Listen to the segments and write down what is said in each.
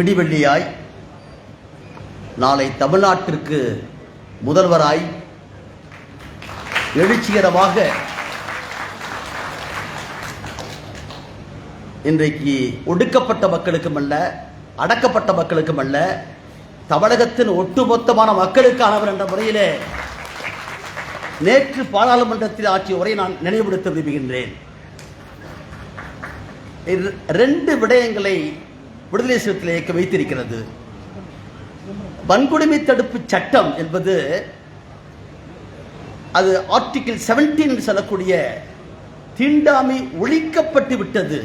பிடிவெள்ளியாய் நாளை தமிழ்நாட்டிற்கு முதல்வராய் எழுச்சிகரமாக இன்றைக்கு ஒடுக்கப்பட்ட மக்களுக்கும் அல்ல அடக்கப்பட்ட மக்களுக்கும் அல்ல தமிழகத்தின் ஒட்டுமொத்தமான மக்களுக்கானவர் என்ற முறையிலே நேற்று பாராளுமன்றத்தில் ஆற்றிய உரை நான் நினைவுபடுத்த விரும்புகின்றேன். ரெண்டு விடயங்களை விடுதலை சிறுத்தை இயக்க வைத்திருக்கிறது. வன்கொடுமை தடுப்பு சட்டம் என்பது அது ஆர்டிகிள் 17 என்று சொல்லக்கூடிய தீண்டாமை ஒழிக்கப்பட்டு விட்டது.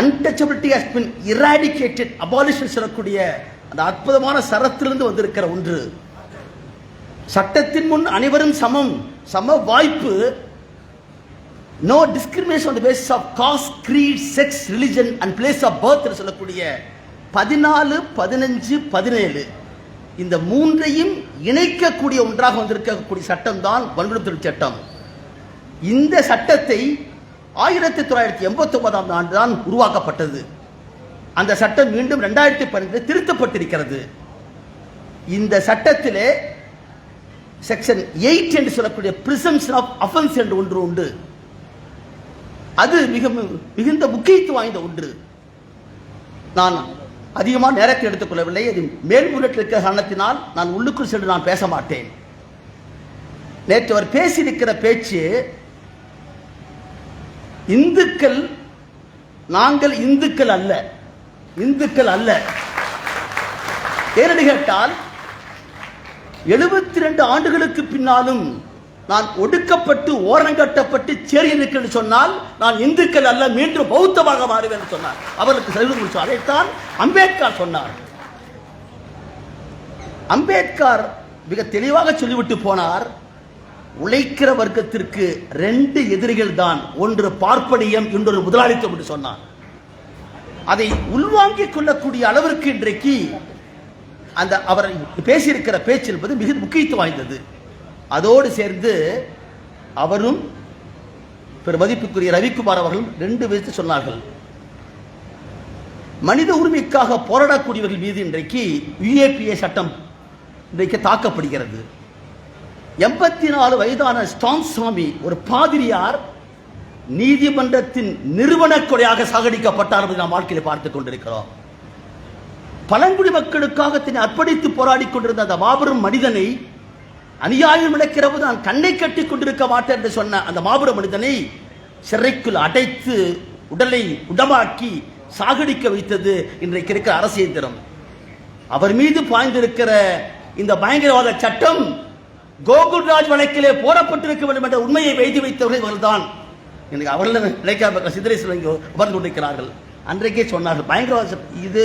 Untouchability has been eradicated abolition சொல்லக்கூடிய அந்த அற்புதமான சரத்திலிருந்து வந்திருக்கிற ஒன்று. சட்டத்தின் முன் அனைவரும் சமம். சம வாய்ப்பு no discrimination on the basis of caste creed sex religion and place of birth சொல்லக்கூடிய பதினாலு பதினஞ்சு பதினேழு இந்த மூன்றையும் இணைக்கக்கூடிய ஒன்றாக வந்திருக்கக்கூடிய சட்டம் தான் வன்கொடுமை சட்டம். இந்த சட்டத்தை ஆயிரத்தி தொள்ளாயிரத்தி எண்பத்தி ஒன்பதாம் ஆண்டு தான் உருவாக்கப்பட்டது. அந்த சட்டம் மீண்டும் ரெண்டாயிரத்தி பன்னெண்டு திருத்தப்பட்டிருக்கிறது. இந்த சட்டத்திலே செக்ஷன் எயிட் என்று சொல்லக்கூடிய பிரிசம்ஷன் ஆஃப் அஃபென்ஸ் என்று ஒன்று உண்டு. அது மிக மிகுந்த முக்கியத்துவம் வாய்ந்த ஒன்று. நான் அதிகமாக நேரத்தை எடுத்துக்கொள்ளவில்லை அது மேல்முறையில் இருக்கிற காரணத்தினால் நான் உள்ளுக்குள் சென்று நான் பேச மாட்டேன். நேற்று அவர் பேசியிருக்கிற பேச்சு இந்துக்கள் நாங்கள் இந்துக்கள் அல்ல. இந்துக்கள் அல்ல. ஏனென்று கேட்டால் எழுபத்தி ரெண்டு ஆண்டுகளுக்கு பின்னாலும் நான் ஒடுக்கப்பட்டு ஓரங்கட்டப்பட்டு சேரி இருக்கிறேன் சொன்னால் நான் இந்துக்கள் அல்ல மீண்டும் பௌத்தமாக மாறுவேன் சொன்னார். அவருக்கு செல்வ முடிச்சு அதைத்தான் அம்பேத்கர் சொன்னார். அம்பேத்கர் மிக தெளிவாக சொல்லிவிட்டு போனார். உழைக்கிற வர்க்கத்திற்கு ரெண்டு எதிரிகள் தான் ஒன்று பார்ப்பனியம் இன்னொரு முதலாளித்துவம் என்று சொன்னார். அதை உள்வாங்கிக் கொள்ளக்கூடிய அளவிற்கு இன்றைக்கு அந்த அவர் பேசியிருக்கிற பேச்சு என்பது மிக முக்கியத்துவம் வாய்ந்தது. அதோடு சேர்ந்து அவரும் பிற மதிப்புக்குரிய ரவிக்குமார் அவர்களும் ரெண்டு விதத்தை சொன்னார்கள். மனித உரிமைக்காக போராடக்கூடியவர்கள் மீது இன்றைக்கு யுஏபிஏ சட்டம் இன்றைக்கு தாக்கப்படுகிறது. எண்பத்தி நாலு வயதான ஸ்டாங் சுவாமி ஒரு பாதிரியார் நீதிமன்றத்தின் நிறுவன கொலையாக சாகடிக்கப்பட்டார் என்பதை நாம் வாழ்க்கையில் பார்த்துக் கொண்டிருக்கிறோம். பழங்குடி மக்களுக்காக தன்னை அர்ப்பணித்து போராடி கொண்டிருந்த அந்த மாபெரும் மனிதனை அநியாயம் இழக்கிறவு நான் கண்ணை கட்டி கொண்டிருக்க மாட்டேன் என்று சொன்ன அந்த மாபெரும் மனிதனை சிறைக்குள் அடைத்து உடலை உடமாக்கி சாகடிக்க வைத்தது இன்றைக்கு இருக்கிற அரசியந்திரம் அவர் மீது பாய்ந்திருக்கிற இந்த பயங்கரவாத சட்டம் கோகுல்ராஜ் வழக்கிலே போடப்பட்டிருக்க வேண்டும் என்ற உண்மையை வைத்து வைத்தவர்கள் இவர்கள்தான். எனக்கு அவர்கள் நினைக்காம சிதறேஸ்வரர் உபர்ந்து கொண்டிருக்கிறார்கள். அன்றைக்கே சொன்னார்கள் பயங்கரவாத இது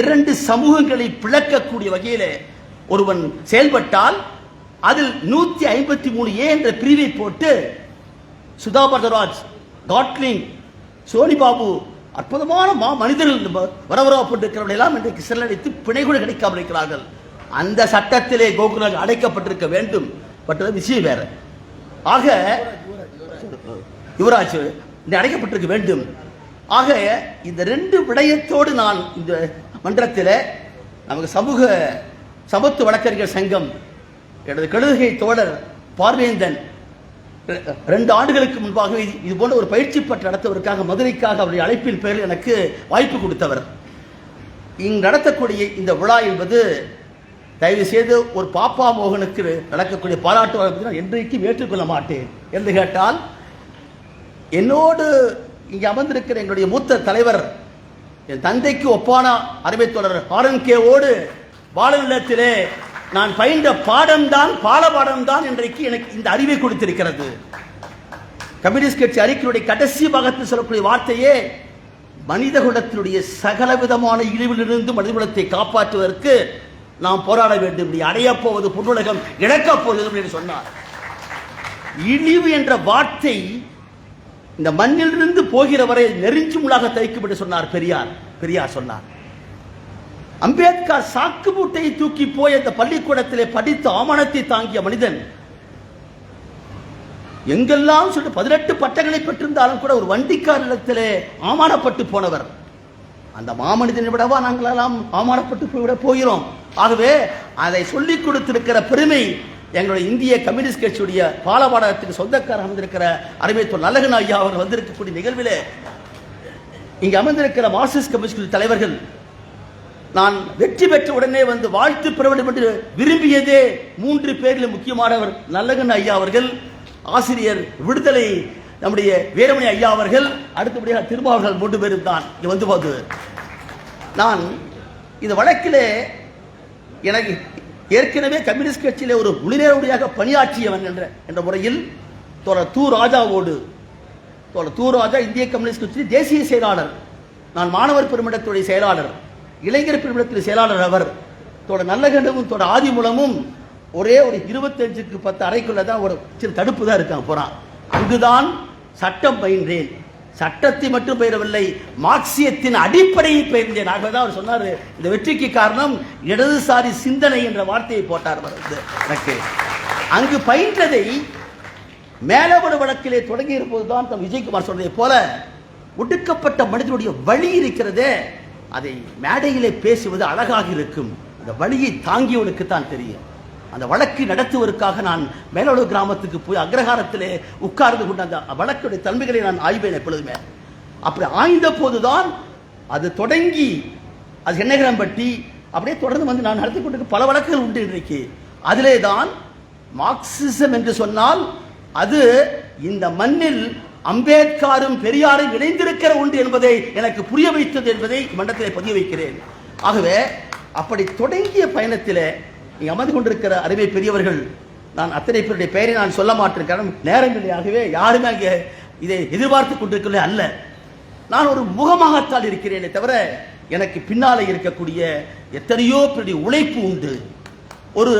இரண்டு சமூகங்களை பிளக்கக்கூடிய வகையிலே ஒருவன் செயல்பட்டால் அதில் நூத்தி ஐம்பத்தி மூணு ஏ என்ற பிரிவை போட்டு சுதா பரதராஜ் காட்லிங் சோனி பாபு அற்புதமான மா மனிதர்கள் வரவரப்பட்டிருக்கிறவர்கள் எல்லாம் இன்றைக்கு சிறலடித்து பிணை கூட கிடைக்காமல் இருக்கிறார்கள். அந்த சட்டத்திலே கோகுலராஜ் அடைக்கப்பட்டிருக்க வேண்டும். பட்டது விஷயம் வேற. ஆக யுவராஜ் இந்த அடைக்கப்பட்டிருக்க வேண்டும். ஆக இந்த ரெண்டு விடயத்தோடு நான் இந்த மன்றத்தில் நமக்கு சமூக சமத்துவ வழக்கறிஞர் சங்கம் எனது கழுதுகை தோழர் பார்வேந்தன். ரெ- ரெண்டு ஆண்டுகளுக்கு முன்பாக இது போன்ற ஒரு பயிற்சி பற்று நடத்துவதற்காக மதுரைக்காக அவருடைய அழைப்பின் பேரில் எனக்கு வாய்ப்பு கொடுத்தவர். இங்கு நடத்தக்கூடிய இந்த விழா என்பது தயவு செய்து ஒரு பாப்பா மோகனுக்கு நடக்கக்கூடிய பாராட்டு விழா நான் என்றைக்கும் ஏற்றுக்கொள்ள மாட்டேன் என்று கேட்டால் என்னோடு இங்கே அமர்ந்திருக்கிற என்னுடைய மூத்த தலைவர் என் தந்தைக்கு ஒப்பான அருமைத் தொடர் ஆர்என்கேவோடு பாலநிலத்திலே நான் பயின்ற பாடம்தான் பால பாடம்தான் இன்றைக்கு எனக்கு இந்த அறிவை கொடுத்திருக்கிறது. கம்யூனிஸ்ட் கட்சி அறிக்கையுடைய கடைசி பாகத்தில் சொல்லக்கூடிய வார்த்தையே மனித குலத்தினுடைய சகல விதமான இழிவிலிருந்து மனித குலத்தை காப்பாற்றுவதற்கு நாம் போராட வேண்டும். இப்படி அடையப் போவது பொருளுலகம் இழக்கப் போவது என்று சொன்னார். இழிவு என்ற வார்த்தை இந்த மண்ணிலிருந்து போகிற வரை நெருஞ்சி முள்ளாக தைக்கும் என்று சொன்னார் பெரியார் பெரியார் சொன்னார். அம்பேத்கர் சாக்கு மூட்டையை தூக்கி போய் அந்த பள்ளிக்கூடத்திலே படித்து ஆவணத்தை தாங்கிய மனிதன். எங்கெல்லாம் சொல்லி பதினெட்டு பட்டங்களை பெற்றிருந்தாலும் கூட ஒரு வண்டிக்கார் இடத்திலே ஆமானப்பட்டு போனவர். அந்த மாமனிதனை விடவா நாங்கள் எல்லாம் போய்விட போகிறோம். ஆகவே அதை சொல்லிக் கொடுத்திருக்கிற பெருமை எங்களுடைய இந்திய கம்யூனிஸ்ட் கட்சியுடைய பாலபாடத்துக்கு சொந்தக்காரர் அமர்ந்திருக்கிற அருமைத்தோர் நல்லகன் ஐயா அவர் வந்திருக்கக்கூடிய நிகழ்விலே இங்கே அமர்ந்திருக்கிற மார்க்சிஸ்ட் கம்யூனிஸ்ட் தலைவர்கள் நான் வெற்றி பெற்ற உடனே வந்து வாழ்த்து பெற வேண்டும் என்று விரும்பியதே மூன்று பேரில் முக்கியமானவர் நல்லகன் ஐயா அவர்கள் ஆசிரியர் விடுதலை நம்முடைய வீரமணி ஐயா அவர்கள் அடுத்தபடியாக திருமாவர்கள் மூன்று பேரும் தான். இங்க வந்து போது நான் இந்த வழக்கிலே எனக்கு ஏற்கனவே கம்யூனிஸ்ட் கட்சியிலே ஒரு உளிநேரடியாக பணியாற்றியவன் என்ற என்ற முறையில் தோழர் தூ ராஜாவோடு தோழர் தூ ராஜா இந்திய கம்யூனிஸ்ட் கட்சி தேசிய செயலாளர் நான் மாணவர் பெருமிடத்துடைய செயலாளர். இளைஞர் பெருமிடத்துடைய செயலாளர் அவர். தோட நல்லகண்டமும் தோட ஆதிமூலமும் ஒரே ஒரு இருபத்தஞ்சுக்கு பத்து அறைக்குள்ள தான் ஒரு சிறு தடுப்பு தான் இருக்கான் போறான். அங்குதான் சட்டம் பயின்றேன். சட்டத்தை மட்டும் பயிரவில்லை மார்க்சியத்தின் அடிப்படையை பயிர்ந்தேன். ஆகவே தான் அவர் சொன்னார் இந்த வெற்றிக்கு காரணம் இடதுசாரி சிந்தனை என்ற வார்த்தையை போட்டார் அவர் வந்து எனக்கு. அங்கு பயின்றதை மேலவடு வழக்கிலே தொடங்கி இருப்பதுதான் தம் விஜயகுமார் சொன்னதை போல ஒடுக்கப்பட்ட மனிதனுடைய வழி இருக்கிறதே அதை மேடையிலே பேசுவது அழகாக இருக்கும். அந்த வழியை தாங்கியவனுக்கு தான் தெரியும். அந்த வழக்கு நடத்துவதற்காக நான் மேலோடு கிராமத்துக்கு போய் அக்ரஹாரத்திலே உட்கார்ந்து கொண்ட அந்த வழக்குடைய தன்மைகளை நான் ஆய்வேன் எப்பொழுதுமே. அப்படி ஆய்ந்த போதுதான் அது தொடங்கி அது எண்ணகிரம்பட்டி அப்படியே தொடர்ந்து வந்து நான் நடத்தி கொண்டு பல வழக்குகள் உண்டு இன்றைக்கு. அதிலே தான் மார்க்சிசம் என்று சொன்னால் அது இந்த மண்ணில் அம்பேத்காரும் பெரியாரும் இணைந்திருக்கிற ஒன்று என்பதை எனக்கு புரிய வைத்தது என்பதை மன்றத்திலே பதிய வைக்கிறேன். ஆகவே அப்படி தொடங்கிய பயணத்தில் இங்கே அமர்ந்து கொண்டிருக்கிற அருமை பெரியவர்கள் நான் அத்தனை பேருடைய பெயரை நான் சொல்ல மாட்டேன் காரணம் நேரங்களிலாகவே யாருமே அங்கே இதை எதிர்பார்த்து கொண்டிருக்கல அல்ல. நான் ஒரு முகமாகத்தான் இருக்கிறேனே தவிர எனக்கு பின்னாலே இருக்கக்கூடிய எத்தனையோ பேருடைய உழைப்பு உண்டு. ஒரு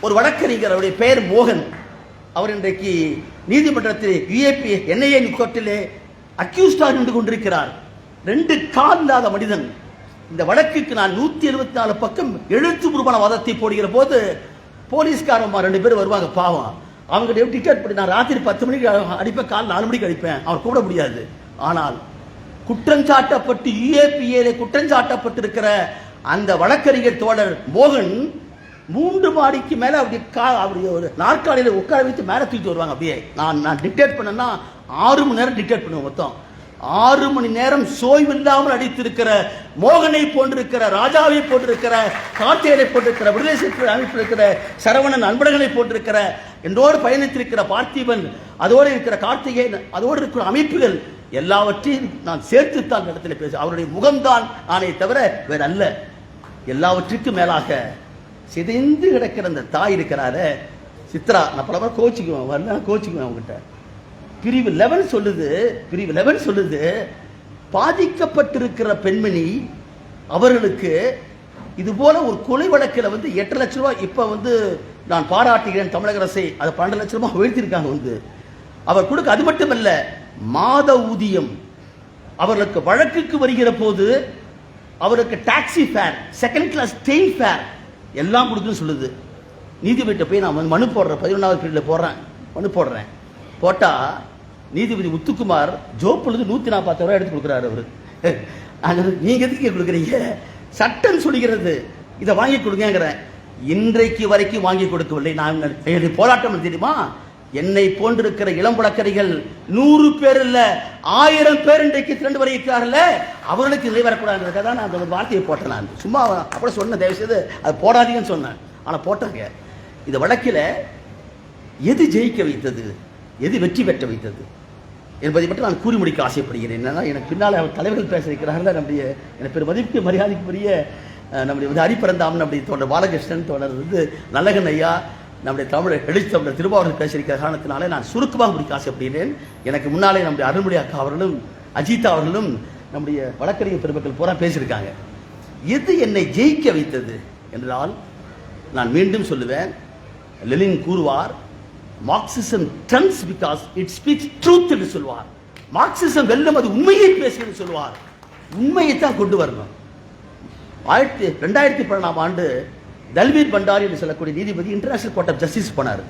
ஒரு வழக்கறிஞர் அவருடைய பெயர் மோகன். அவர் இன்றைக்கு நீதிமன்றத்தில் யுஏபி என்ஐஏ கோர்ட்டிலே அக்யூஸ்டாக நின்று கொண்டிருக்கிறார். ரெண்டு கால் இல்லாத மனிதன். இந்த வழக்குக்கு நான் நூற்றி எழுபத்தி நாலு பக்கம் எழுத்துப்பூர்வமான வாதத்தை போடுகிற போது போலீஸ்காரம்மா ரெண்டு பேர் வருவாங்க பாவம். அவங்க டிக்கெட் பண்ணி நான் ராத்திரி பத்து மணிக்கு அடிப்பேன் கால் நாலு மணிக்கு அடிப்பேன். அவர் கூப்பிட முடியாது. ஆனால் குற்றஞ்சாட்டப்பட்டு யுஏபிஏல குற்றஞ்சாட்டப்பட்டிருக்கிற அந்த வழக்கறிஞர் தோழர் மோகன் மூன்று மாடிக்கு மேலே அப்படி கா அப்படி ஒரு நாற்காலியில் உட்கார வைத்து மேலே தூக்கிட்டு வருவாங்க. அப்படியே நான் நான் டிக்டேட் பண்ணேன்னா ஆறு மணி நேரம் டிக்டேட் பண்ணுவேன் மொத்தம். ஆறு மணி நேரம் சோய்வில்லாமல் அடித்திருக்கிற மோகனை போன்றிருக்கிற ராஜாவை போன்றிருக்கிற கார்த்திகனை போன்றிருக்கிற விடுதலை சிறுத்தை அமைப்பில் இருக்கிற சரவணன் அன்பழகனை போன்றிருக்கிற என்றோடு பயணித்திருக்கிற பார்த்திபன் அதோடு இருக்கிற கார்த்திகேயன் அதோடு இருக்கிற அமைப்புகள் எல்லாவற்றையும் நான் சேர்த்துத்தான் இந்த இடத்துல பேச அவருடைய முகம்தான் நானே தவிர வேற அல்ல எல்லாவற்றுக்கும் மேலாக சிதைந்து கிடக்கிற அந்த தாய் இருக்கிறாரே சித்ரா நான் பல முறை கோச்சிக்குவேன் வரல கோச்சிக்குவேன் அவங்ககிட்ட பிரிவு லெவன் சொல்லுது பிரிவு லெவன் சொல்லுது பாதிக்கப்பட்டிருக்கிற பெண்மணி அவர்களுக்கு இது போல ஒரு கொலை வழக்கில் வந்து எட்டு லட்ச ரூபாய் இப்போ வந்து நான் பாராட்டுகிறேன் தமிழக அரசை. அதை பன்னெண்டு லட்ச ரூபாய் உயர்த்திருக்காங்க வந்து. அவர் கொடுக்க அது மட்டுமல்ல மாத ஊதியம். அவர்களுக்கு வழக்குக்கு வருகிற போது அவருக்கு taxi fare second class train fare எல்லாம் கொடுக்குன்னு சொல்லுது. நீதிபதிட்ட போய் நான் வந்து மனு போடுறேன். பதினொன்றாவது பீரியடில் போடுறேன். மனு போடுறேன். போட்டால் நீதிபதி முத்துக்குமார் ஜோப்புலேருந்து நூற்றி நாற்பத்தி ரூபா எடுத்து கொடுக்குறாரு அவர். அது நீங்கள் எதுக்கு கொடுக்குறீங்க? சட்டம் சொல்லுகிறது இதை வாங்கி கொடுங்கிறேன் இன்றைக்கு வரைக்கும் வாங்கி கொடுக்கவில்லை. நான் என்னுடைய போராட்டம் தெரியுமா? என்னை போன்றிருக்கிற இளம் வழக்கறிகள் நூறு பேர் இல்ல ஆயிரம் பேர் இன்றைக்கு திரண்டு வருகிறார்கள அவர்களுக்கு நிலை வரக்கூடாதுன்றதுக்காக தான் நான் அந்த ஒரு வார்த்தையை போட்டேன் நான். சும்மா அப்படி சொன்னேன் தயவு செய்து அது போடாதீங்கன்னு சொன்னேன். ஆனால் போட்டாங்க. இந்த வழக்கில் எது ஜெயிக்க வைத்தது எது வெற்றி பெற்ற வைத்தது என்பதை மட்டும் நான் கூறி முடிக்க ஆசைப்படுகிறேன். என்னன்னா எனக்கு பின்னால் அவர் தலைவர்கள் பேச இருக்கிறார்கள் நம்முடைய எனக்கு பெரும் மதிப்பு மரியாதைக்குரிய நம்முடைய வந்து ஹரிபரந்தாம் அப்படி தோழர் பாலகிருஷ்ணன் தோழர் வந்து நல்லகன் ஐயா நம்முடைய தமிழர் எழுச்சி தமிழர் திருவாரூர் பேசியிருக்கிற காரணத்தினாலே நான் சுருக்கமாக முடிக்க ஆசைப்படுகிறேன். எனக்கு முன்னாலே நம்முடைய அருள்மொழி அக்கா அவர்களும் அஜித் அவர்களும் நம்முடைய வழக்கறிஞர் பெருமக்கள் பூரா பேசியிருக்காங்க. எது என்னை ஜெயிக்க வைத்தது என்றால் நான் மீண்டும் சொல்லுவேன் லெலின் கூறுவார் Marxism turns because it speaks truth என்று சொல்வார். மார்க்சிசம் வெல்லும் அது உண்மையை பேசுகிறது சொல்வார். உண்மையை தான் கொண்டு வரணும். ஆயிரத்தி ரெண்டாயிரத்தி பதினாம் ஆண்டு தல்வீர் பண்டாரி என்று சொல்லக்கூடிய நீதிபதி இன்டர்நேஷனல் கோர்ட் ஆஃப் ஜஸ்டிஸ் போனார்.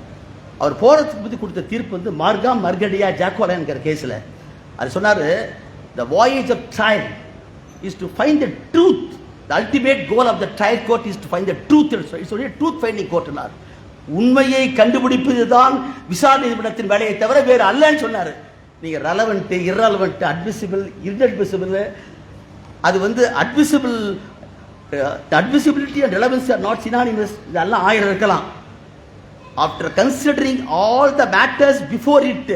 அவர் போகிறதுக்கு பற்றி கொடுத்த தீர்ப்பு வந்து மார்கா மர்கடியா ஜாக்வாலா என்கிற கேஸில் அது சொன்னார் the voyage of trial is to find the truth the ultimate goal of the trial court is to find the truth சொல்லி ட்ரூத் ஃபைண்டிங் கோர்ட்னார் உண்மையை கண்டுபிடிப்பது தான் விசாரணை நிறுவனத்தின் வேலையை தவிர வேறு அல்லன்னு சொன்னார். நீங்கள் ரெலவெண்ட்டு இரலவெண்ட்டு அட்மிசிபிள் இன்அட்மிசிபிள் அது வந்து admissible admissibility and relevance are not synonymous இதெல்லாம் ஆயிரம் இருக்கலாம். After considering all the matters before it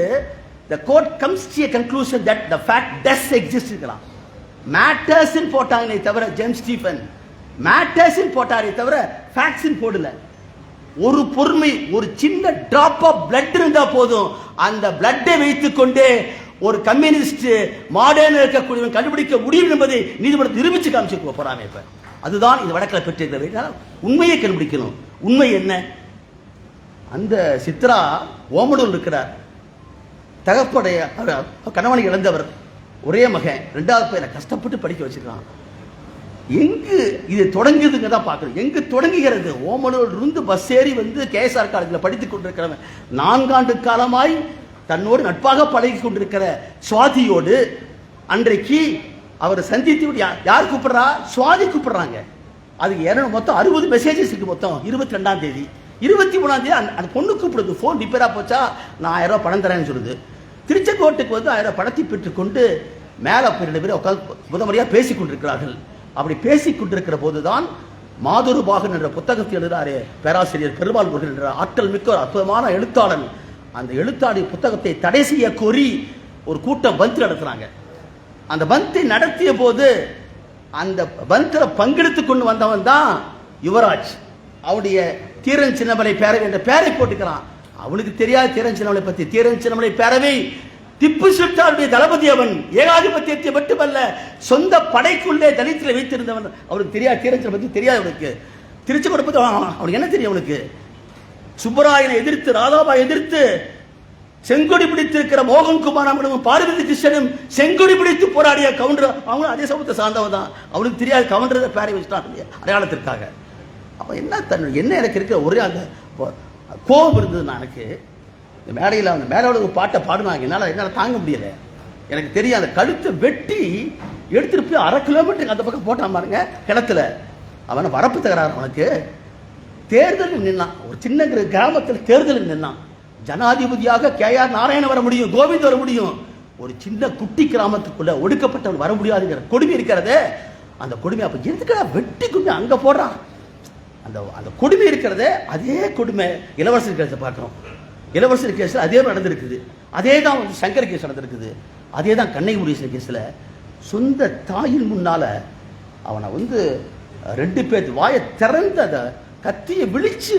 the court comes to a conclusion that the fact does இருக்கலாம். மேட்டர்ஸ் போட்டாங்களே தவிர ஜெம் ஸ்டீஃபன் மேட்டர்ஸ் போட்டாரே தவிர facts போடல. ஒரு பொறுமை ஒரு சின்ன டிராப் ஆஃப் பிளட் இருந்தா போதும். அந்த பிளட்டை வைத்துக்கொண்டே ஒரு கம்யூனிஸ்ட் மாடர்ன் இருக்கக்கூடியவன் கண்டுபிடிக்க முடியும் என்பதை நீதிமன்றத்தை நிரூபிச்சு காமிச்சு போறாங்க இப்ப. அதுதான் இந்த வழக்கில் பெற்றிருக்கிறது உண்மையை கண்டுபிடிக்கணும். உண்மை என்ன? அந்த சித்ரா ஓமடூர் இருக்கிறார். தகப்படைய கணவனை இழந்தவர். ஒரே மகன். ரெண்டாவது பேரை கஷ்டப்பட்டு படிக்க வச்சிருக்கான். எங்கு இது தொடங்குதுங்க தான் பார்க்கணும். எங்கு தொடங்குகிறது? ஓமலூர் இருந்து பஸ் ஏறி வந்து கேஎஸ்ஆர் காலேஜில் படித்து கொண்டிருக்கிறவன். நான்காண்டு காலமாய் தன்னோடு நட்பாக பழகி கொண்டிருக்கிற சுவாதியோடு அன்றைக்கு அவர் சந்தித்து யார் கூப்பிடுறா? சுவாதி கூப்பிடுறாங்க. அதுக்கு இரநூறு மொத்தம் அறுபது மெசேஜஸ் இருக்கு மொத்தம். இருபத்தி ரெண்டாம் தேதி. இருபத்தி மூணாம் தேதி அந்த பொண்ணு கூப்பிடுது. ஃபோன் ரிப்பேராக போச்சா? நான் ஆயிரம் ரூபா பணம் தரேன்னு சொல்லுது. திருச்செங்கோட்டுக்கு வந்து ஆயிரம் படத்தை பணத்தை பெற்றுக்கொண்டு மேலே ரெண்டு பேரும் உட்காந்து முதமுறையாக பேசிக் கொண்டிருக்கிறார்கள். அப்படி பேசிக் கொண்டிருக்கிற போது தான் மாதுருபாகன் என்ற புத்தகத்தை எழுதாரே பேராசிரியர் பெருமாள் முருகன் என்ற ஆற்றல் மிக்க ஒரு அற்புதமான எழுத்தாளன். அந்த எழுத்தாடி புத்தகத்தை தடை செய்ய கோரி ஒரு கூட்டம் பந்து நடத்துறாங்க. அந்த பந்தை நடத்திய போது அந்த பந்தில் பங்கெடுத்து கொண்டு வந்தவன் தான் யுவராஜ். அவனுடைய தீரன் சின்னமலை பேரவை என்ற பேரை போட்டுக்கிறான். அவனுக்கு தெரியாது தீரன் சின்னமலை பற்றி தீரன் சின்னமலை பேரவை திப்பு சுல்தானுடைய தளபதி அவன். ஏகாதிபத்தியத்தை மட்டுமல்ல சொந்த படைக்குள்ளே தலித்தில் வைத்திருந்தவன். அவனுக்கு தெரியாது தீரன் பற்றி தெரியாது அவனுக்கு. திருச்சி கொடுப்பது அவனுக்கு என்ன தெரியும் அவனுக்கு? சுப்பராயனை எதிர்த்து ராதாபா எதிர்த்து செங்கொடி பிடித்திருக்கிற மோகன்குமார் அவனும் பார்வதி கிருஷ்ணனும் செங்கொடி பிடித்து போராடிய கவுண்டர் அவங்களும் அதே சமூகத்தை சார்ந்தவன் தான். அவனுக்கு தெரியாது கவுண்டர் பேரை வச்சுட்டான் இல்லையா, அடையாளத்திற்காக. அவன் என்ன தன் என்ன எனக்கு இருக்கிற ஒரே அந்த கோ- கோபம் இருந்தது நான் எனக்கு. இந்த மேடையில் அந்த மேடையோட ஒரு பாட்டை பாடுனாங்க என்னால் என்னால் தாங்க முடியலை. எனக்கு தெரியும் அந்த கழுத்தை வெட்டி எடுத்துட்டு போய் அரை கிலோமீட்டருக்கு அந்த பக்கம் போட்டான் பாருங்க கிணத்துல. அவனை வரப்பு தகராறு அவனுக்கு. தேர்தலில் நின்னான். ஒரு சின்ன கிராமத்தில் தேர்தலில் நின்னான். ஜனாதிபதியாக கே ஆர் நாராயணன் வர முடியும் கோவிந்த் வர முடியும். ஒரு சின்ன குட்டி கிராமத்துக்குள்ள ஒடுக்கப்பட்டவன் வர முடியாதுங்கிற கொடுமை இருக்கிறதே அந்த கொடுமை அப்ப எதுக்குடா வெட்டி கும்மி அங்க போடுறான் அந்த அந்த கொடுமை இருக்கிறதே அதே கொடுமை இளவரசர் கேஸை பார்க்குறோம். இளவரசர் கேஸில் அதே மாதிரி நடந்திருக்குது. அதே தான் வந்து சங்கர் கேஸ் நடந்திருக்குது. அதே தான் கண்ணை முருகேசன் கேஸில் சொந்த தாயின் முன்னால அவனை வந்து ரெண்டு பேர் வாயை திறந்து அதை கத்தியை விழிச்சு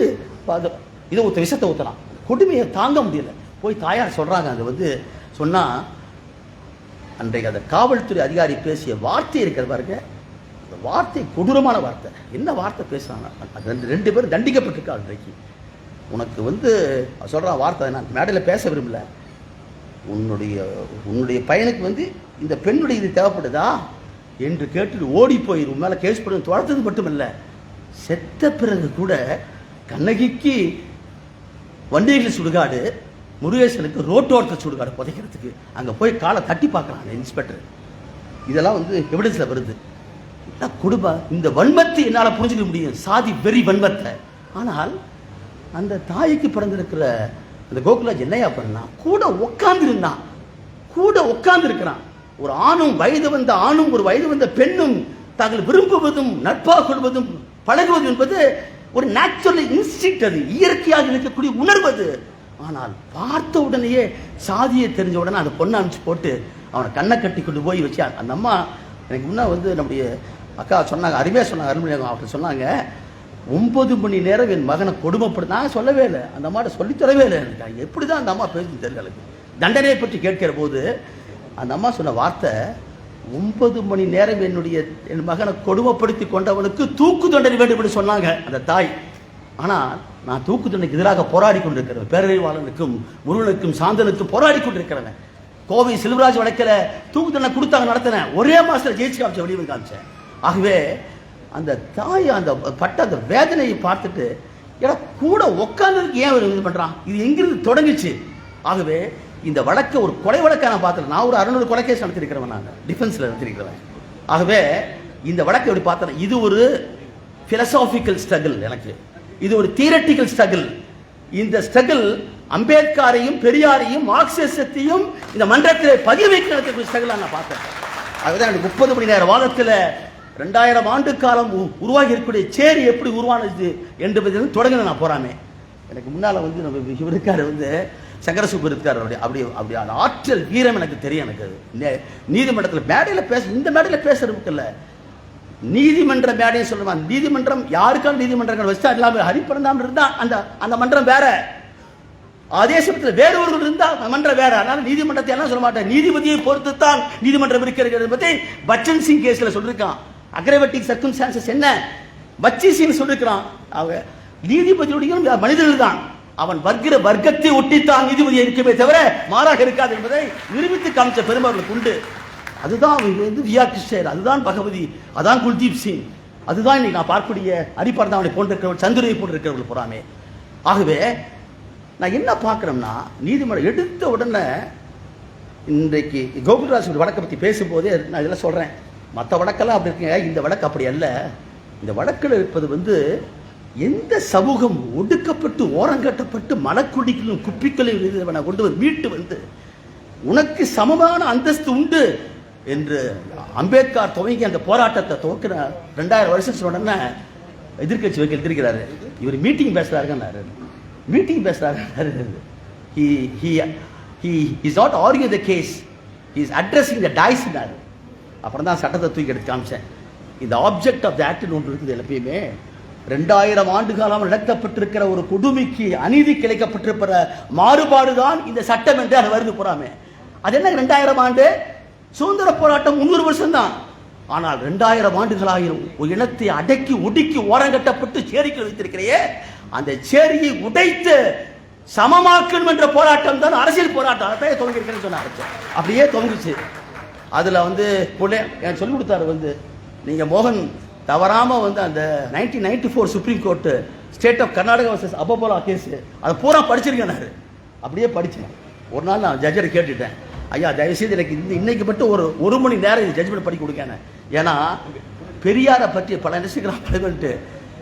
அதை இதை ஒருத்த விஷத்தை ஊற்றலாம் கொடுமையை தாங்க முடியல. போய் தாயார் சொல்கிறாங்க அங்கே வந்து சொன்னால் அன்றைக்கு அந்த காவல்துறை அதிகாரி பேசிய வார்த்தை இருக்கிற பாருங்க அந்த வார்த்தை கொடூரமான வார்த்தை. என்ன வார்த்தை பேசுகிறாங்க அது ரெண்டு ரெண்டு பேரும் தண்டிக்கப்பட்டிருக்கா அன்றைக்கு. உனக்கு வந்து சொல்கிற வார்த்தை நான் மேடையில் பேச விரும்பல. உன்னுடைய உன்னுடைய பையனுக்கு வந்து இந்த பெண்ணுடைய இது தேவைப்படுதா? என்று கேட்டு ஓடி போய் உன் மேலே கேஸ் பண்ணி துரத்தது மட்டுமல்ல. செத்த பிறகு கூட கண்ணகிக்கு வண்டிகளில் சுடுகாடு முருகேசனுக்கு ரோட்டோரத்தில் சுடுகாடு புதைக்கிறதுக்கு அங்கே போய் காலை தட்டி பார்க்குறாங்க இன்ஸ்பெக்டர் இதெல்லாம் வந்து எவிடன்ஸில் வருது. இதெல்லாம் குடும்பம் இந்த வன்மத்தை என்னால் புரிஞ்சுக்க முடியும். சாதி வெறி வன்மத்தை. ஆனால் அந்த தாய்க்கு பிறந்திருக்கிற அந்த கோகுலாஜ் என்னையா பண்ணா? கூட உட்காந்துருந்தான் கூட உட்காந்துருக்கிறான் ஒரு ஆணும் வயது வந்த ஆணும் ஒரு வயது வந்த பெண்ணும் தாங்கள் விரும்புவதும் நட்பாக கொள்வதும் பழகுவது என்பது ஒரு நேச்சுரல் இன்ஸ்டிங் அது இயற்கையாக இருக்கக்கூடிய உணர்வு அது. ஆனால் பார்த்த உடனேயே சாதியை தெரிஞ்ச உடனே அந்த பொண்ணை அனுப்பிச்சு போட்டு அவனை கண்ணை கட்டி கொண்டு போய் வச்சு அந்த அம்மா எனக்கு முன்ன வந்து நம்முடைய அக்கா சொன்னாங்க அருமையாக சொன்னாங்க அருமையாக அவர்கிட்ட சொன்னாங்க ஒன்பது மணி நேரம் என் மகனை கொடுமைப்படு நான் சொல்லவே இல்லை. அந்த அம்மாட்ட சொல்லித்தரவே இல்லை எனக்கு. எப்படி தான் அந்த அம்மா பேசுன்னு தெரியல எனக்கு. தண்டனையை பற்றி கேட்கிற போது அந்த அம்மா சொன்ன வார்த்தை ஒன்பது மணி நேரம் என்னுடைய என் மகனை கொடுமைப்படுத்தி கொண்டவனுக்கு தூக்கு தண்டனை வேண்டும் என்று சொன்னாங்க அந்த தாய். ஆனால் நான் தூக்கு தண்டனைக்கு எதிராக போராடி கொண்டிருக்கிறேன் பேரறிவாளனுக்கும் முருகனுக்கும் சாந்தனுக்கும் போராடி கொண்டிருக்கிறவன். கோவை செல்வராஜ் வழக்கில் தூக்கு தண்டனை கொடுத்தாங்க நடத்தினேன் ஒரே மாசத்துல ஜெயிச்சு காமிச்சேன் வெளியே காமிச்சேன் ஆகவே அந்த தாய் அந்த பட்ட அந்த வேதனையை பார்த்துட்டு ஏன்னா கூட உட்காந்துருக்கு ஏன் இது பண்ணுறான் இது எங்கிருந்து தொடங்குச்சு? ஆகவே இந்த வழக்கை ஒரு கொலை வழக்கை நான் பார்க்கல. நான் ஒரு அறுநூறு கொலை கேஸ் நடத்திருக்கிறவன் நான். டிஃபென்ஸில் நடத்திருக்கிறவன். ஆகவே இந்த வழக்கை எப்படி பார்த்தா இது ஒரு பிலசாபிக்கல் ஸ்ட்ரகிள் எனக்கு. இது ஒரு தியரட்டிக்கல் ஸ்ட்ரகிள் இந்த ஸ்ட்ரகிள் அம்பேத்கரையும் பெரியாரையும் மார்க்சிசத்தையும் இந்த மன்றத்தில் பதிய வைக்கிற ஸ்ட்ரகிள் நான் பார்த்தேன். அதுதான் எனக்கு முப்பது மணி நேர வாதத்தில் ரெண்டாயிரம் ஆண்டு காலம் உ- உருவாகி இருக்கக்கூடிய சேரி எப்படி உருவானது என்று தொடங்கின நான் போறாமே. எனக்கு முன்னால் வந்து நம்ம இவருக்கார் வந்து சங்கரசுப்பு இருக்கார் அப்படி அப்படி அப்படி அந்த ஆற்றல் வீரம் எனக்கு தெரியும் எனக்கு. அது. நீதிமன்றத்தில் மேடையில் பேச இந்த மேடையில் பேசுறதுக்கு இல்லை நீதிமன்ற மேடையை சொல்லுமா நீதிமன்றம் யாருக்கான நீதிமன்றங்கள்? வச்சா இல்லாம ஹரிப்பரந்தாம் இருந்தா அந்த அந்த மன்றம் வேற. அதே சமயத்தில் வேறு ஒருவர் அந்த மன்றம் வேற. அதனால நீதிமன்றத்தை எல்லாம் சொல்ல மாட்டேன் நீதிபதியை பொறுத்து தான் நீதிமன்றம் இருக்கிறது பத்தி பச்சன் சிங் கேஸில் சொல்லியிருக்கான் அக்ரவட்டிக் சர்க்கம் சான்சஸ் என்ன? பச்சி சிங் சொல்லியிருக்கிறான் அவங்க நீதிபதியுடைய மனிதர்கள் தான். அவன் வர்க்கிற வர்க்கத்தை ஒட்டித்தான் நீதிபதி இருக்குமே தவிர மாறாக இருக்காது என்பதை நிரூபித்து காமிச்ச பெருமர்களுக்கு உண்டு. அதுதான் வந்து வியா கிருஷ்ணர். அதுதான் பகவதி. அதான் குல்தீப் சிங். அதுதான் இன்னைக்கு நான் பார்க்கக்கூடிய அவனை போன்றிருக்கிறவன் சந்துரையை போன்றிருக்கிறவர்கள் போறாமே. ஆகவே நான் என்ன பார்க்குறோம்னா நீதிமன்றம் எடுத்த உடனே இன்றைக்கு கோகுல்ராஜ் வழக்கை பற்றி பேசும்போதே நான் இதெல்லாம் சொல்கிறேன் மற்ற வழக்கெல்லாம் அப்படி இருக்குங்க. இந்த வழக்கு அப்படி அல்ல. இந்த வழக்கில் இருப்பது வந்து எந்த சமூகம் ஒடுக்கப்பட்டு ஓரங்கட்டப்பட்டு மலக்குடிகளும் குப்பிக்களையும் கொண்டு வந்து மீட்டு வந்து உனக்கு சமமான அந்தஸ்து உண்டு என்று அம்பேத்கர் துவங்கி அந்த போராட்டத்தை துவக்கிற ரெண்டாயிரம் வருஷம் உடனே எதிர்க்கட்சி வைக்க இருக்கிறாரு இவர் மீட்டிங் பேசுறாருன்னாரு மீட்டிங் பேசுறாரு he he he is not arguing the case. He is the the அப்புறம் தான் சட்டத்தை தூக்கி எடுத்து காமிச்சேன். இந்த ஆப்ஜெக்ட் ஆஃப் த ஆக்ட்னு ஒன்று இருக்குது எப்பயுமே ரெண்டாயிரம் ஆண்டு காலம் நடத்தப்பட்டிருக்கிற ஒரு கொடுமைக்கு அநீதி கிடைக்கப்பட்டிருக்கிற மாறுபாடுதான் இந்த சட்டம் என்று அது வருது போறாமே. அது என்ன ரெண்டாயிரம் ஆண்டு? சுதந்திர போராட்டம் முன்னூறு வருஷம் தான் ஆனால் ரெண்டாயிரம் ஆண்டுகளாயிரம் ஒரு இனத்தை அடக்கி ஒடுக்கி ஓரங்கட்டப்பட்டு சேரிக்கு வைத்திருக்கிறையே அந்த சேரியை உடைத்து சமமாக்கணும் என்ற போராட்டம் தான் அரசியல் போராட்டம். அதை துவங்கியிருக்கேன்னு சொன்னார் அப்படியே துவங்குச்சு அதில் வந்து புள்ளே எனக்கு சொல்லி கொடுத்தாரு வந்து நீங்கள் மோகன் தவறாமல் வந்து அந்த nineteen ninety four supreme court state of Karnataka versus Apollo case அதை பூரா படிச்சிருக்கேன் அப்படியே படித்தேன் ஒரு நாள் நான் ஜட்ஜரை கேட்டுட்டேன். ஐயா தயவுசெய்து எனக்கு இந்த இன்னைக்கு மட்டும் ஒரு ஒரு மணி நேரம் இது ஜட்ஜ்மெண்ட் படிக்க கொடுக்கேன் ஏன்னா பெரியாரை பற்றி பல நினைச்சுக்கிறான் பலவன்ட்டு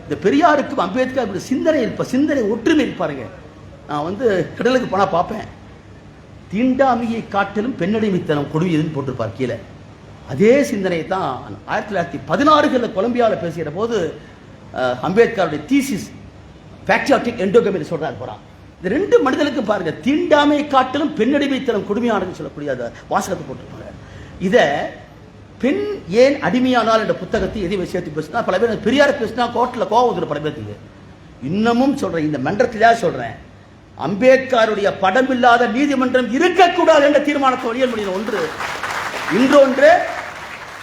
இந்த பெரியாருக்கும் அம்பேத்கர் இப்படி சிந்தனை இருப்ப சிந்தனை ஒற்றுமை இருப்பாருங்க நான் வந்து கடலுக்கு போனால் பார்ப்பேன். தீண்டாமையை காட்டிலும் பெண்ணடிமைத்தனம் கொடுமையதுன்னு போட்டிருப்பார் கீழே. அதே சிந்தனை தான் ஆயிரத்தி தொள்ளாயிரத்தி பதினாறுகளில் கொலம்பியாவில் பேசுகிற போது அம்பேத்கருடைய தீசிஸ் பேட்ரியாட்டிக் எண்டோகமி சொல்றாரு போகிறான் இந்த ரெண்டு மனிதனுக்கும் பாருங்கள் தீண்டாமை காட்டிலும் பெண்ணடிமைத்தனம் கொடுமையானதுன்னு சொல்லக்கூடிய அந்த வாசகத்தை போட்டிருப்பாங்க. இதை பெண் ஏன் அடிமையானால் என்ற புத்தகத்தை எதையும் சேர்த்து பேசினா பல பேர் பெரியார் பேசினா கோர்ட்டில் கோவம் வந்துடும் பல பேருக்கு. இன்னமும் சொல்கிறேன் இந்த மன்றத்திலே சொல்கிறேன் அம்பேத்கருடைய படம் இல்லாத நீதிமன்றம் இருக்கக்கூடாது என்ற தீர்மானத்தை வழிய முடியும் ஒன்று. இன்றொன்று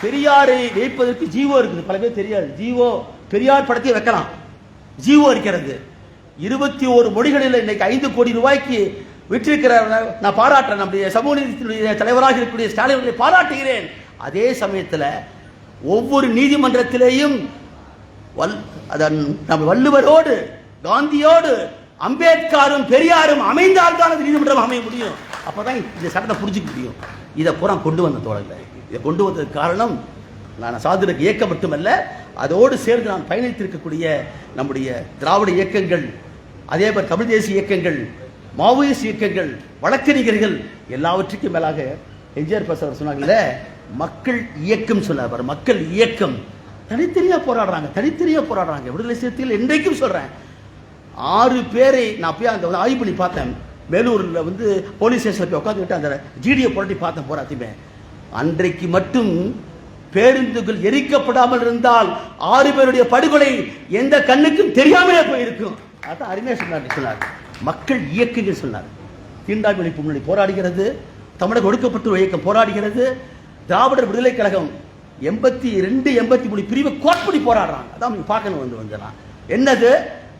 பெரியாரை வைப்பதற்கு ஜீவோ இருக்குது. பல பேர் தெரியாது. ஜீவோ பெரியார் படத்தை வைக்கலாம். ஜீவோ இருக்கிறது. இருபத்தி ஒரு மொழிகளில் இன்னைக்கு ஐந்து கோடி ரூபாய்க்கு விற்றிருக்கிறார். நான் பாராட்டுறேன். நம்முடைய சமூக தலைவராக இருக்கக்கூடிய ஸ்டாலின் பாராட்டுகிறேன். அதே சமயத்தில் ஒவ்வொரு நீதிமன்றத்திலேயும் வல் அதன் நம்ம வள்ளுவரோடு காந்தியோடு அம்பேத்கரும் பெரியாரும் அமைந்தால்தான் அது நீதிமன்றம் அமைய முடியும். அப்பதான் இந்த சட்டத்தை புரிஞ்சுக்க முடியும். இதை பூரா கொண்டு வந்த தோழர்களை. இதை கொண்டு வந்ததுக்கு காரணம் நான் சாதிரக்கு இயக்கம் மட்டுமல்ல அதோடு சேர்ந்து நான் பயணித்திருக்கக்கூடிய நம்முடைய திராவிட இயக்கங்கள் அதே மாதிரி தமிழ் தேசிய இயக்கங்கள் மாவோயிஸ்ட் இயக்கங்கள் வழக்கறிஞர்கள் எல்லாவற்றுக்கும் மேலாக எம்ஜிஆர் பிரசாத் அவர் சொன்னாங்கல்ல மக்கள் இயக்கம் சொன்னார் பாரு, மக்கள் இயக்கம். தனித்தனியாக போராடுறாங்க தனித்தனியாக போராடுறாங்க. விடுதலை சேர்த்தியில் இன்றைக்கும் சொல்கிறேன் ஆறு பேரை நான் போய் அந்த ஆய்வு பண்ணி பார்த்தேன். வேலூரில் வந்து போலீஸ் ஸ்டேஷனில் போய் உட்காந்துக்கிட்டு அந்த ஜிடியை புரட்டி பார்த்தேன் போராத்தையுமே அன்றைக்கு மட்டும் பேருந்துகள் எரிக்கப்படாமல் இருந்தால் ஆறு பேருடைய படுகொலை எந்த கண்ணுக்கும் தெரியாமலே போயிருக்கும். அதான் அருமையாக சொன்னார் சொன்னார் மக்கள் இயக்கங்கள் சொன்னார் தீண்டாமை ஒழிப்பு முன்னணி போராடுகிறது தமிழக ஒடுக்கப்பட்டு இயக்கம் போராடுகிறது திராவிடர் விடுதலை கழகம் எண்பத்தி ரெண்டு எண்பத்தி மூணு பிரிவு கோட்படி போராடுறாங்க. அதான் நீங்க பார்க்கணும் வந்து வந்தலாம் என்னது?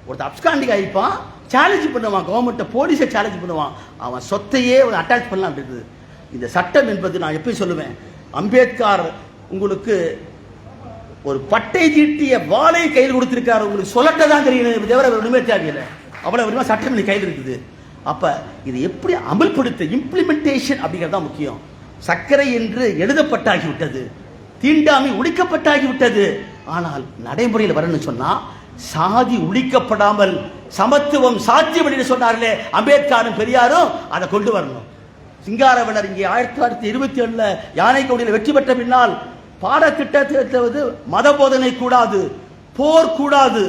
ஒருத்தர் அப்ஸ்காண்டிங் ஆகிப்பான் சேலஞ்ச் பண்ணுவான் கவர்மெண்ட்டை போலீஸை சேலஞ்ச் பண்ணுவான். அவன் சொத்தையே அட்டாச் பண்ணலாம் அப்படின்றது இந்த சட்டம் என்பது நான் எப்படி சொல்லுவேன்? அம்பேத்கர் உங்களுக்கு ஒரு பட்டை தீட்டிய வாளை கையில் கொடுத்திருக்காரு. உங்களுக்கு சொல்லட்ட தான் தெரியும் தவிர அவர் ஒண்ணுமே தேவையில்லை. அவ்வளோ விதமா சட்டம் இன்னைக்கு கையில் இருக்குது. அப்போ இது எப்படி அமல்படுத்த இம்ப்ளிமெண்டேஷன் அப்படிங்கிறது தான் முக்கியம். சர்க்கரை என்று எழுதப்பட்டாகிவிட்டது. தீண்டாமை ஒழிக்கப்பட்டாகி விட்டது ஆனால் நடைமுறையில் வரணும்னு சொன்னால் சாதி ஒழிக்கப்படாமல் சமத்துவம் சாத்தியம் என்று சொன்னார்களே அம்பேத்கரும் பெரியாரும் அதை கொண்டு வரணும். சிங்காரவனர் இங்கே ஆயிரத்தி தொள்ளாயிரத்தி இருபத்தி ஏழுல யானைக்கோடியில் வெற்றி பெற்ற பின்னால் பாடத்திட்டத்தை மத போதனை கூடாது போர் கூடாது.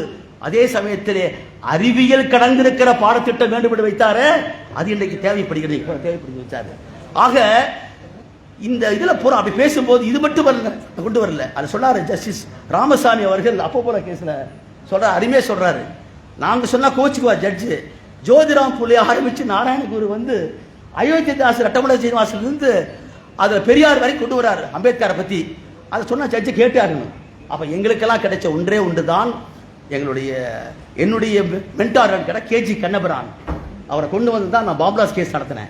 அதே சமயத்திலே அறிவியல் கடந்திருக்கிற பாடத்திட்டம் வேண்டும் என்று வைத்தாரே அது இன்றைக்கு தேவைப்படுகிறது. தேவைப்படுகிறது வச்சாரு ஆக இந்த இதுல பூரா அப்படி பேசும்போது இது மட்டும் வரல கொண்டு வரல. அது சொன்னாரு ஜஸ்டிஸ் ராமசாமி அவர்கள் அப்போ போல கேஸ்ல சொல்ற அருமையா சொல்றாரு. நாங்க சொன்னா கோச்சுக்குவா ஜட்ஜு ஜோதிராம் புள்ளி ஆரம்பிச்சு நாராயணகுரு வந்து அயோத்தியதாசர் அட்டமலை சீனிவாசன் இருந்து பெரியார் வரை கொண்டு வராரு அம்பேத்கரை பற்றி அதை சொன்னால் ஜட்ஜு கேட்டாருன்னு அப்போ எங்களுக்கெல்லாம் கிடைச்ச ஒன்றே ஒன்று தான் எங்களுடைய என்னுடைய மென்டார் கடை கேஜி கண்ணபிரான் அவரை கொண்டு வந்து தான் நான் பாப்லாஸ் கேஸ் நடத்தினேன்.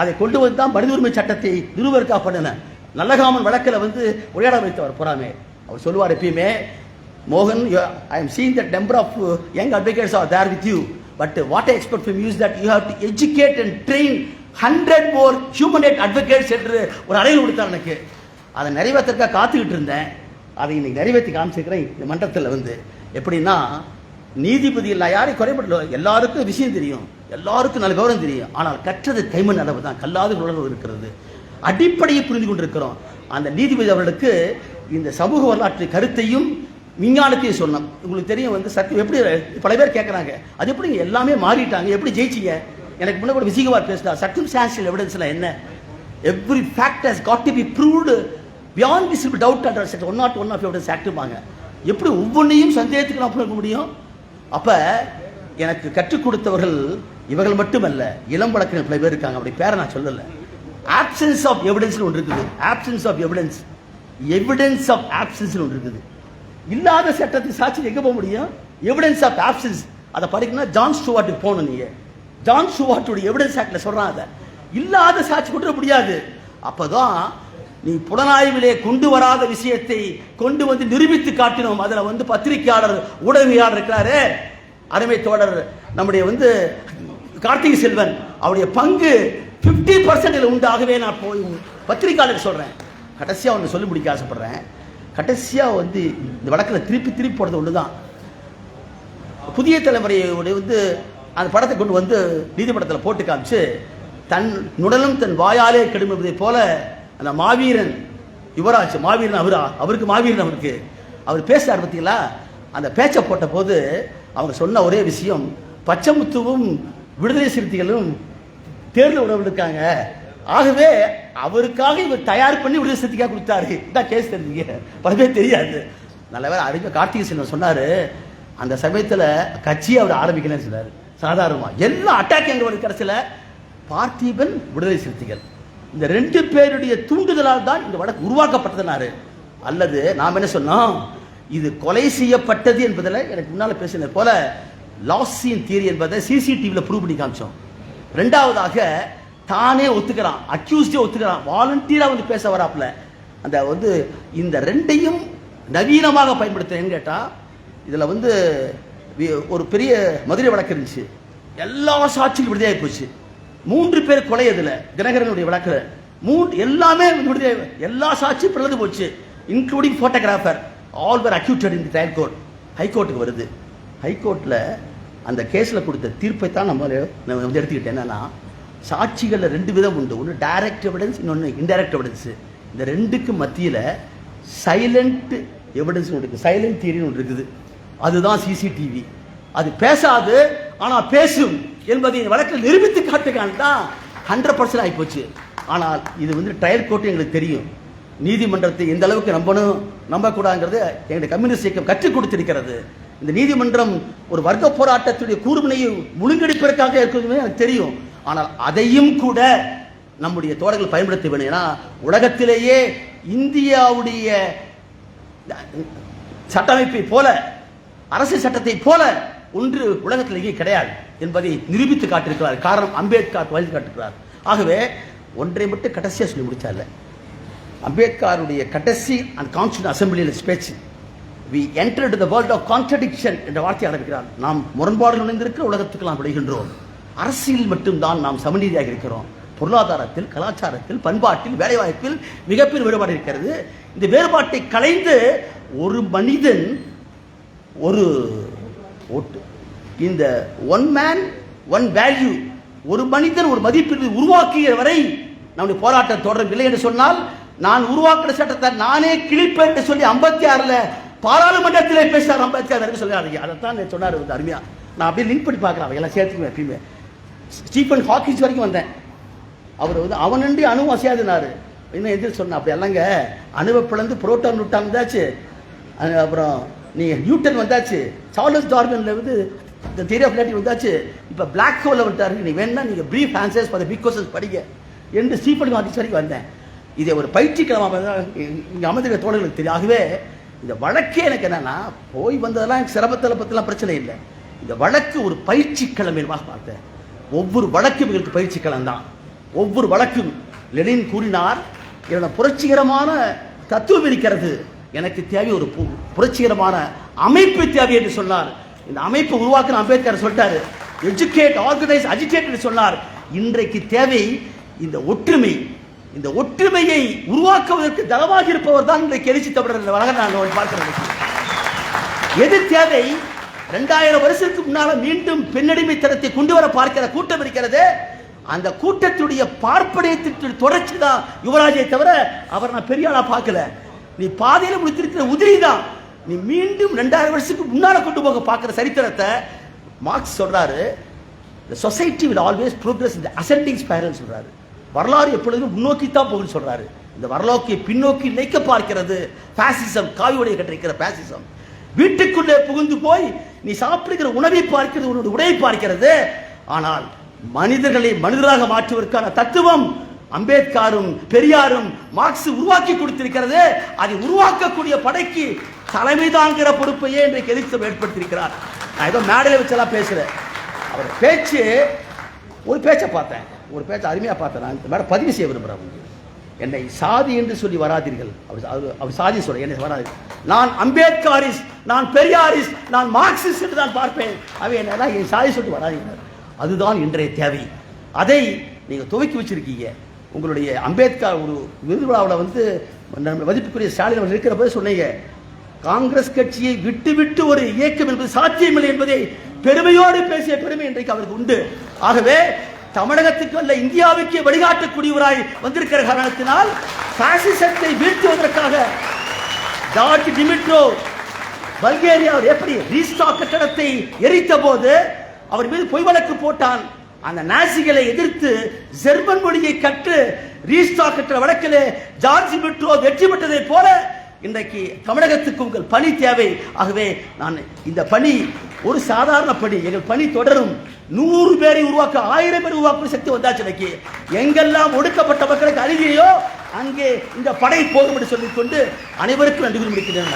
அதை கொண்டு வந்து தான் மனித உரிமை சட்டத்தை நிறுவர்க்கா பண்ணினேன். நல்லகாமன் வழக்கில் வந்து உரையாட வைத்தவர் புறாமே. அவர் சொல்லுவார் எப்பயுமே மோகன் I am seen the number of young advocates are there with you but what I expect from use that you have to educate and train hundred more human right advocates என்று ஒரு அறையில் கொடுத்தார் எனக்கு. அதை நிறைவேற்றக்காக காத்துக்கிட்டு இருந்தேன். அதை இன்னைக்கு நிறைவேற்றி காமிச்சிருக்கிறேன். இந்த மன்றத்தில் வந்து எப்படின்னா நீதிபதி இல்லை யாரையும் குறைபடல. எல்லாருக்கும் விஷயம் தெரியும். எல்லாருக்கும் நல்ல விவரம் தெரியும். ஆனால் கற்றது கைமண் அளவு தான். கல்லாத உணர்வு இருக்கிறது. அடிப்படையை புரிந்து கொண்டிருக்கிறோம். அந்த நீதிபதி அவர்களுக்கு இந்த சமூக வரலாற்று கருத்தையும் விஞ்ஞானத்தையும் சொன்னோம் உங்களுக்கு தெரியும் வந்து சத்தியம் எப்படி பல பேர் கேட்குறாங்க அது எப்படிங்க? எல்லாமே மாறிட்டாங்க. எப்படி ஜெயிச்சிங்க? எனக்கு முன்ன கூட விசிகவார் பேசினா சர்க்கம் சான்சியல் எவிடன்ஸ்ல என்ன? Every fact has got to be proved beyond visible doubt under set one not one of evidence ஆக்டிவாங்க எப்படி ஒவ்வொன்றையும் சந்தேகத்துக்கு நான் இருக்க முடியும்? அப்போ எனக்கு கற்றுக் கொடுத்தவர்கள் இவர்கள் மட்டுமல்ல இளம் வழக்கினர் பல பேர் இருக்காங்க. அப்படி பேரை நான் சொல்லல. ஆப்சன்ஸ் ஆஃப் எவிடன்ஸ் ஒன்று இருக்குது. Absence of evidence evidence of absence ஒன்று இருக்குது. இல்லாத சட்டத்தை சாட்சி எங்க போக முடியும்? எவிடன்ஸ் ஆஃப் ஆப்சன்ஸ் அதை படிக்கணும்னா ஜான் ஸ்டுவார்ட்டுக்கு போகணும் நீங்கள் ஜான் சுவாட்டுடைய எவிடன்ஸ் ஆக்டில் சொல்கிறான் அதை. இல்லாத சாட்சி கொடுக்க முடியாது. அப்போதான் நீ புலனாய்விலே கொண்டு வராத விஷயத்தை கொண்டு வந்து நிரூபித்து காட்டினோம். அதில் வந்து பத்திரிகையாளர் ஊடகவியாளர் இருக்கிறாரு. அருமை தோழர் நம்முடைய வந்து கார்த்திகை செல்வன் அவருடைய பங்கு 50% உண்டாகவே நான் போய் பத்திரிகையாளர் சொல்கிறேன் கடைசியாக ஒன்று சொல்லி முடிக்க ஆசைப்படுறேன். கடைசியாக வந்து இந்த வழக்கில் திருப்பி திருப்பி போடுறது ஒன்று தான் புதிய தலைமுறையோட வந்து அந்த படத்தை கொண்டு வந்து நீதிமன்றத்தில் போட்டு காமிச்சு தன் நுடலும் தன் வாயாலே கெடுமதை போல அந்த மாவீரன் யுவராஜ் மாவீரன் அவரா அவருக்கு மாவீரன் அவருக்கு அவர் பேசுறார் பார்த்தீங்களா அந்த பேச்சை போட்ட போது அவங்க சொன்ன ஒரே விஷயம் பச்சைமுத்துவும் விடுதலை சிறுத்தைகளும் தேர்தல் உணவு இருக்காங்க. ஆகவே அவருக்காக இவர் தயார் பண்ணி விடுதலை சிறுத்தைக்காக கொடுத்தாரு. இதான் கேஸ் தெரிஞ்சுங்க. பல தெரியாது. நல்ல வேலை அறிஞர் கார்த்திகை செல்வன் சொன்னார் அந்த சமயத்தில் கட்சியை அவர் ஆரம்பிக்கலன்னு சொன்னார். சாதாரணமாக எல்லா அட்டாக் எங்கே வருது கடைசியில்? பார்த்திபன் விடுதலை சிறுத்தைகள். இந்த ரெண்டு பேருடைய தூண்டுதலால் தான் இந்த வழக்கு உருவாக்கப்பட்டதுனாரு. அல்லது நாம் என்ன சொன்னோம்? இது கொலை செய்யப்பட்டது என்பதில் எனக்கு முன்னால் பேசினது போல லாஸின் சீன் தியரி என்பதை சிசிடிவியில் ப்ரூவ் பண்ணி காமிச்சோம். ரெண்டாவதாக தானே ஒத்துக்கிறான் அக்யூஸ்டே ஒத்துக்கிறான் வாலண்டியராக வந்து பேச வராப்புல. அந்த வந்து இந்த ரெண்டையும் நவீனமாக பயன்படுத்துறேன்னு கேட்டால் இதில் வந்து ஒரு பெரிய மதுரை வழக்கு இருந்துச்சு. எல்லா சாட்சியும் விடுதலையாகி போச்சு. மூன்று பேர் கொலை அதுல தினகரனுடைய வழக்கில். மூன்று எல்லாமே விடுதலை எல்லா சாட்சியும் பிறந்து போச்சு including photographer all were acquitted in the trial court ஹைகோர்ட்டுக்கு வருது. ஹைகோர்ட்டில் அந்த கேஸில் கொடுத்த தீர்ப்பை தான் நம்ம நம்ம வந்து எடுத்துக்கிட்டேன். என்னன்னா சாட்சிகளில் ரெண்டு விதம் உண்டு. ஒன்று டைரக்ட் எவிடன்ஸ் இன்னொன்று இன்டைரக்ட் எவிடன்ஸ் இந்த ரெண்டுக்கு மத்தியில் சைலண்ட் எவிடன்ஸ் ஒன்று இருக்குது சைலண்ட் தியரின்னு ஒன்று இருக்குது. அதுதான் சிசிடிவி அது பேசாது ஆனால் பேசும் என்பதை இந்த வழக்கில் நிரூபித்து காட்டுக்கான் தான் ஹண்ட்ரட் பர்சன்ட் ஆகிப்போச்சு ஆனால் இது வந்து ட்ரையல் கோர்ட்டு எங்களுக்கு தெரியும். நீதிமன்றத்தை எந்த அளவுக்கு நம்பணும் நம்பக்கூடாதுங்கிறது எங்களுடைய கம்யூனிஸ்ட் இயக்கம் கற்றுக் கொடுத்திருக்கிறது. இந்த நீதிமன்றம் ஒரு வர்க்க போராட்டத்துடைய கூர்முனையை முழுங்கெடுப்பதற்காக இருக்கிறதுமே எனக்கு தெரியும். ஆனால் அதையும் கூட நம்முடைய தோழர்கள் பயன்படுத்த வேண்டும். ஏன்னா உலகத்திலேயே இந்தியாவுடைய சட்டமைப்பை போல அரசு சட்டத்தை போல ஒன்று உலகத்திலேயே கிடையாது என்பதை நிரூபித்து காட்டியிருக்கிறார். காரணம் அம்பேத்கர் வழி காட்டுகிறார் ஆகவே ஒன்றை மட்டும் கடைசியாக சொல்லி முடிச்சார்ல. அம்பேத்கருடைய கடைசி and constituent அசம்பிளியில் speech we entered the world of contradiction என்ற வார்த்தையை ஆரம்பிக்கிறார். நாம் முரண்பாடுகள் இணைந்திருக்கிற உலகத்துக்கு நாம் விளைகின்றோம். அரசியல் மட்டும்தான் நாம் சமநீதியாக இருக்கிறோம். பொருளாதாரத்தில் கலாச்சாரத்தில் பண்பாட்டில் வேலைவாய்ப்பில் மிகப்பெரிய வேறுபாடு இருக்கிறது. இந்த வேறுபாட்டை கலைந்து ஒரு மனிதன் ஒரு ஓட்டு. இந்த ஒன் மேன் ஒன் வேல்யூ ஒரு மனிதன் ஒரு மதிப்பீடு உருவாக்கிய வரை நம்முடைய போராட்டம் தொடரவில்லை என்று சொன்னால் நான் உருவாக்கிற சட்டத்தை நானே கிழிப்பேன் என்று சொல்லி ஐம்பத்தி ஆறுல பாராளுமன்றத்தில் பேசினார் அம்பேத்கர் வரைக்கும் அதை அதைத்தான் சொன்னார் வந்து அருமையா. நான் அப்படியே லிங்க் பண்ணி பார்க்குறேன் எல்லாம் சேர்த்துக்குவேன் எப்பயுமே. ஸ்டீஃபன் ஹாக்கிஸ் வரைக்கும் வந்தேன். அவர் வந்து அவனண்டி அணுவும் அசையாதுனாரு. இன்னும் எதிர் சொன்ன அப்படி இல்லைங்க அணுவை பிளந்து புரோட்டான் நுட்டான் அது அப்புறம் நீங்கள் நியூட்டன் வந்தாச்சு சார்லஸ் டார்வின்ல வந்து இந்த தியரி ஆஃப் ரிலேட்டிவ் வந்தாச்சு இப்போ பிளாக் ஹோலில் வந்துட்டாரு. நீ வேணா நீங்கள் brief answers for big questions படிங்க. என்று ஸ்டீஃபன் ஹாக்கிஸ் வரைக்கும் வந்தேன். இதை ஒரு பயிற்சிக்கிழமை இங்கே அமைந்திருக்க தோழர்களுக்கு தெரியும். ஆகவே இந்த வழக்கே எனக்கு என்னன்னா போய் வந்ததெல்லாம் எனக்கு சிரமத்தில் பற்றிலாம் பிரச்சனை இல்லை. இந்த வழக்கு ஒரு பயிற்சி கிழமையாக பார்த்தேன். ஒவ்வொரு வழக்கும் எங்களுக்கு பயிற்சி கிழமை தான். ஒவ்வொரு வழக்கும் லெனின் கூறினார். என்னோட புரட்சிகரமான தத்துவம் இருக்கிறது. எனக்கு தேவை ஒரு பு- புரட்சிகரமான அமைப்பு தேவை என்று சொன்னார். இந்த அமைப்பு உருவாக்குற அம்பேத்கர் சொல்லிட்டாரு. எஜுகேட் ஆர்கனைஸ் அஜிடேட் என்று சொன்னார். இன்றைக்கு தேவை இந்த ஒற்றுமை. இந்த ஒற்றுமையை உருவாக்குவதற்கு தளவாக இருப்பவர் தான் இன்றைக்கு எழுச்சி தமிழர் வழங்க நான் பார்க்கிறேன். எது தேவை? ரெண்டாயிரம் வருஷத்துக்கு முன்னால மீண்டும் பெண்ணடிமைத்தனத்தை கொண்டு வர பார்க்கிற கூட்டம் இருக்கிறது. அந்த கூட்டத்துடைய பார்ப்பனையத்தின் தொடர்ச்சி தான் யுவராஜை தவிர அவர் நான் பெரியாளா பார்க்கல. நீ பாதையில முடித்திருக்கிற உதிரி தான் நீ மீண்டும் ரெண்டாயிரம் வருஷத்துக்கு முன்னால கொண்டு போக பார்க்குற சரித்திரத்தை மார்க்ஸ் சொல்றாரு. இந்த சொசைட்டி வில் ஆல்வேஸ் ப்ரோக்ரஸ் இந்த அசெண்டிங் ஸ்பைரல் spiral சொல்றாரு. வரலாறு எப்பொழுதும் முன்னோக்கி தான் போகும்னு சொல்றாரு. இந்த வரலாற்றை பின்னோக்கி நினைக்க பார்க்கிறது பாசிசம் காவியுடைய கட்டிருக்கிற பாசிசம் வீட்டுக்குள்ளே புகுந்து போய் நீ சாப்பிடுகிற உணவை பார்க்கிறது உன்னோட உடையை பார்க்கிறது. ஆனால் மனிதர்களை மனிதராக மாற்றுவதற்கான தத்துவம் அம்பேத்கரும் பெரியாரும் மார்க்ஸ் உருவாக்கி கொடுத்திருக்கிறது அதை உருவாக்கக்கூடிய படைக்கு தலைமை தாங்கிற பொறுப்பையே இன்றைக்கு எதிர்த்து ஏற்படுத்தியிருக்கிறார் நான் ஏதோ மேடையில் வச்செல்லாம் பேசுகிறேன் அவர் பேச்சு ஒரு பேச்சை பார்த்தேன். ஒரு பேச்சை அருமையாக பார்த்தேன். நான் இந்த மேடம் பதிவு செய்ய விரும்புகிறேன் என்னை சாதி என்று சொல்லி வராதீர்கள். அவர் அவர் அவர் சாதி சொல்ல என்னை வராது. நான் அம்பேத்கரிஸ் நான் பெரியாரிஸ் நான் மார்க்சிஸ்ட் என்று தான் பார்ப்பேன். அவை என்னெல்லாம் என் சாதி சொல்லி வராதீர்கள். அதுதான் இன்றைய தேவை. அதை நீங்கள் துவக்கி வச்சிருக்கீங்க. உங்களுடைய அம்பேத்கர் ஒரு விருதுவிழாவில் வந்து மதிப்புக்குரிய ஸ்டாலின் அவர்கள் இருக்கிற போது சொன்னீங்க. காங்கிரஸ் கட்சியை விட்டு விட்டு ஒரு இயக்கம் என்பது சாத்தியமில்லை என்பதை பெருமையோடு பேசிய பெருமை இன்றைக்கு அவருக்கு உண்டு. ஆகவே தமிழகத்துக்கு அல்ல இந்தியாவுக்கே வழிகாட்டக்கூடியவராய் வந்திருக்கிற காரணத்தினால் பாசிசத்தை வீழ்த்துவதற்காக ஜார்ஜ் டிமிட்ரோ பல்கேரியா அவர் எப்படி ரீஸ்டாக் கட்டடத்தை எரித்த போது அவர் மீது பொய் வழக்கு போட்டான். அந்த நாசிகளை எதிர்த்து ஜெர்மன் மொழியை கற்று ரீஸ்டாக் கட்டட வழக்கிலே ஜார்ஜ் மெட்ரோ வெற்றி பெற்றதை போல இன்றைக்கு தமிழகத்துக்கு உங்கள் பணி தேவை. ஆகவே நான் இந்த பணி ஒரு சாதாரண பணி. எங்கள் பணி தொடரும். நூறு பேரை உருவாக்க ஆயிரம் பேர் உருவாக்கும் சக்தி வந்தாச்சு இன்னைக்கு எங்கெல்லாம் ஒடுக்கப்பட்ட மக்களுக்கு அருகிலையோ அங்கே இந்த படை போகும் என்று சொல்லிக்கொண்டு அனைவருக்கும் நன்றி முடிக்கிறேன்